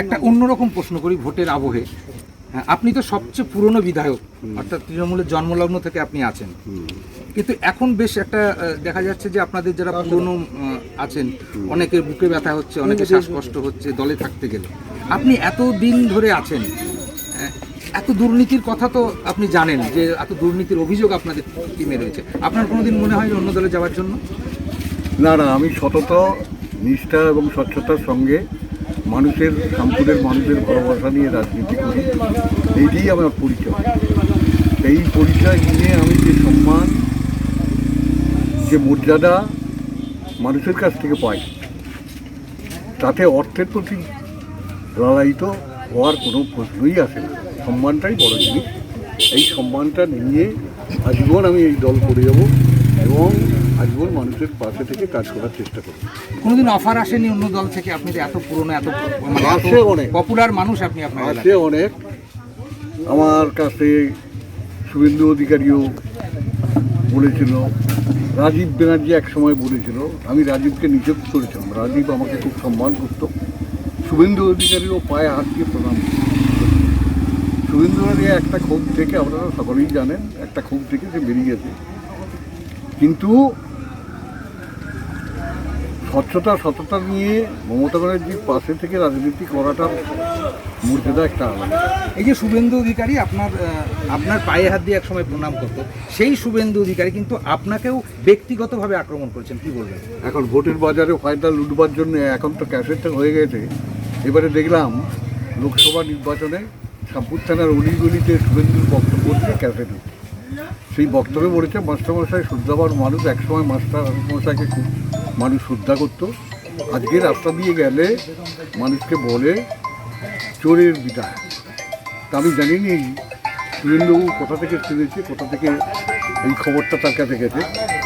একটা অন্যরকম প্রশ্ন করি ভোটের আবহে। হ্যাঁ, আপনি তো সবচেয়ে পুরনো বিধায়ক অর্থাৎ তৃণমূলের জন্মলগ্ন থেকে আপনি আছেন। কিন্তু এখন বেশ একটা দেখা যাচ্ছে যে আপনাদের যারা পুরনো আছেন অনেকের বুকে ব্যথা হচ্ছে অনেকের শ্বাসকষ্ট হচ্ছে দলে থাকতে গেলে। আপনি এত দিন ধরে আছেন এত দুর্নীতির কথা তো আপনি জানেন যে এত দুর্নীতির অভিযোগ আপনাদের টিমে রয়েছে। আপনার কোনোদিন মনে হয় অন্য দলে যাওয়ার জন্য? না না আমি সততা নিষ্ঠা এবং স্বচ্ছতার সঙ্গে মানুষের শামপুরের মানুষের ভালোবাসা নিয়ে রাজনীতি করি, এইটাই আমার পরিচয়। এই পরিচয় নিয়ে আমি যে সম্মান, যে মর্যাদা মানুষের কাছ থেকে পাই, তাতে অর্থের প্রতি লালায়িত হওয়ার কোনো প্রশ্নই আসে না। সম্মানটাই বড় জিনিস। এই সম্মানটা নিয়ে আজীবন আমি এই দল করে যাব। এবং আজীবন মানুষের পাশে থেকে কাজ করার চেষ্টা করব কোনোদিন অফার আসেনি অন্য দল থেকে? আপনি এত পুরনো এত মানে আসে অনেক। পপুলার মানুষ আপনি আপনার আছে অনেক। আমার কাছে শুভেন্দু অধিকারীও বলেছিল রাজীব ব্যানার্জি এক সময় বলেছিল আমি রাজীবকে নিযুক্ত করেছিলাম। রাজীব আমাকে খুব সম্মান করতো। শুভেন্দু অধিকারীও পায়ে হাত দিয়ে প্রণাম। শুভেন্দু অধিকারী একটা ক্ষোভ থেকে আপনারা সকলেই জানেন একটা ক্ষোভ থেকে সে বেরিয়ে গেছে। কিন্তু স্বচ্ছতা সততা নিয়ে মমতা ব্যানার্জির পাশে থেকে রাজনীতি করাটা মর্যাদা একটা আলাদা। এই যে শুভেন্দু অধিকারী আপনার আপনার পায়ে হাত দিয়ে একসময় প্রণাম করতো সেই শুভেন্দু অধিকারী কিন্তু আপনাকেও ব্যক্তিগতভাবে আক্রমণ করেছেন কি বলবেন? এখন ভোটের বাজারে ফায়দা লুটবার জন্য এখন তো ক্যাসেটটা হয়ে গেছে। এবারে দেখলাম লোকসভা নির্বাচনে শামপুর থানার অলিগলিতে শুভেন্দুর বক্তব্য ক্যাসেট হচ্ছে সেই বক্তব্যে বলেছে, মাস্টারমশাই শ্রদ্ধাবান মানুষ, একসময় মাস্টার মশাইকে খুব মানুষ শ্রদ্ধা করতো। আজকে রাস্তা দিয়ে গেলে মানুষকে বলে চোরের বিদায়। তা আমি জানি নি শুভেন্দুবাবু কোথা থেকে শুনেছে কোথা থেকে এই খবরটা তার কাছে গেছে।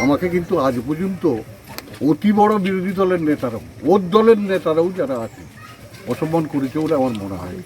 আমাকে কিন্তু আজ পর্যন্ত অতি বড় বিরোধী দলের নেতারাও, ওর দলের নেতারাও যারা আছে, অসম্মান করেছে বলে আমার মনে হয়।